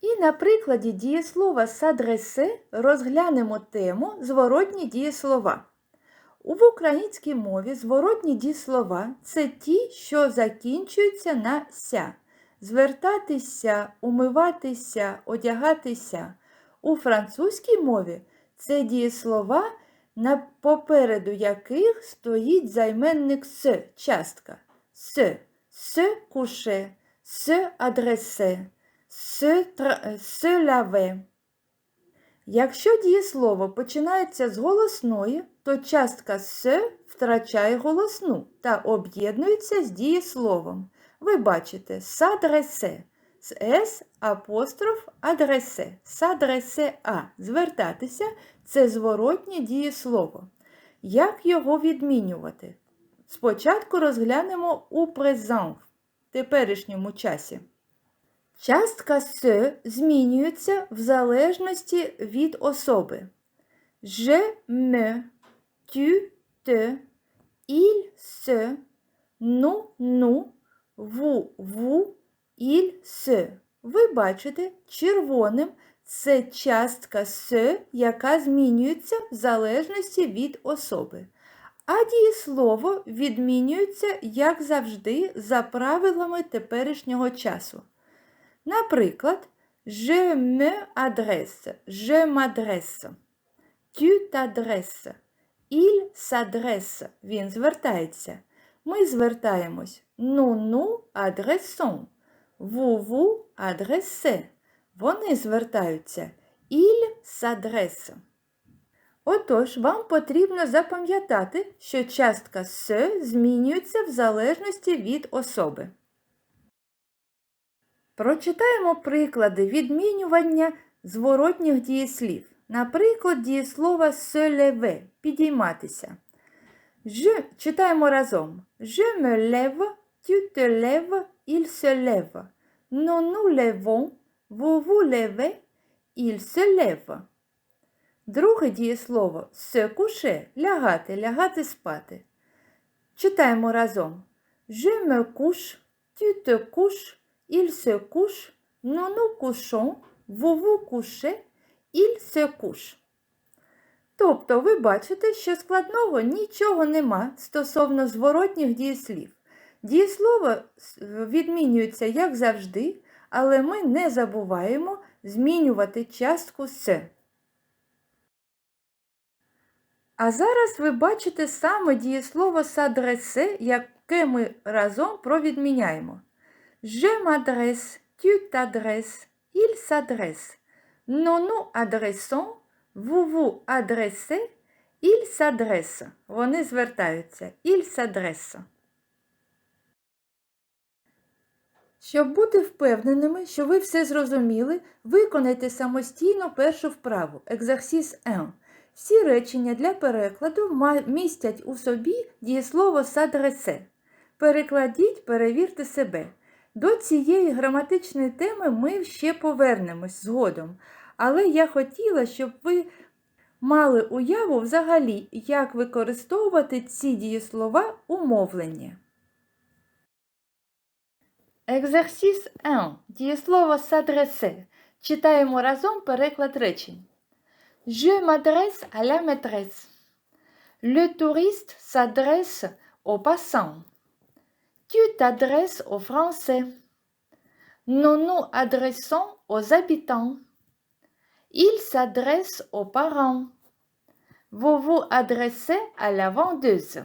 І на прикладі дієслова s'adresser розглянемо тему зворотні дієслова. У українській мові зворотні дієслова це ті, що закінчуються на ся. Звертатися, умиватися, одягатися. У французькій мові це дієслова, попереду яких стоїть займенник с, частка. С, се coucher, se adresser, se, laver. Якщо дієслово починається з голосної, то частка с втрачає голосну та об'єднується з дієсловом. Ви бачите s'adresser, з с апостроф адресе, s'adresser а. Звертатися це зворотнє дієслово. Як його відмінювати? Спочатку розглянемо у презент, в теперішньому часі. Частка с змінюється в залежності від особи. Je, me, tu, te, il, se, nous, nous, vous, vous, il, se. Ви бачите, червоним це частка с, яка змінюється в залежності від особи. А дієслово відмінюється, як завжди, за правилами теперішнього часу. Наприклад, je me adresse, je m'adresse, tu t'adresses, il s'adresse, він звертається. Ми звертаємось ну ну adressons, vous vous adressez. Вони звертаються il s'adresse. Отож, вам потрібно запам'ятати, що частка с змінюється в залежності від особи. Прочитаємо приклади відмінювання зворотніх дієслів. Наприклад, дієслова se lever – підійматися. Je, читаємо разом. Je me lève, tu te lèves, il se lève. Nous nous levons, vous vous levez, il se lève. Друге дієслово se coucher – лягати, лягати спати. Читаємо разом. Je me couche, tu te couches, il se couche, nous nous couchons, vous vous couchez, il se couche. Тобто ви бачите, що складного нічого нема стосовно зворотніх дієслів. Дієслово відмінюється як завжди, але ми не забуваємо змінювати частку «с». А зараз ви бачите саме дієслово «s'adresser», яке ми разом провідміняємо. Je m'adresse, tu t'adresses, il s'adresse. Nous nous adressons, vous vous adressez, il s'adresse. Вони звертаються. Il s'adresse. Щоб бути впевненими, що ви все зрозуміли, виконайте самостійно першу вправу Екзерсіс 1. Всі речення для перекладу містять у собі дієслово «s'adresser». Перекладіть, перевірте себе. До цієї граматичної теми ми ще повернемось згодом, але я хотіла, щоб ви мали уяву взагалі, як використовувати ці дієслова у мовленні. Екзерсіс 1. Дієслово s'adresser. Читаємо разом переклад речень. Je m'adresse à la maîtresse. Le touriste s'adresse aux passants. Tu t'adresses aux Français. Nous nous adressons aux habitants. Il s'adresse aux parents. Vous vous adressez à la vendeuse.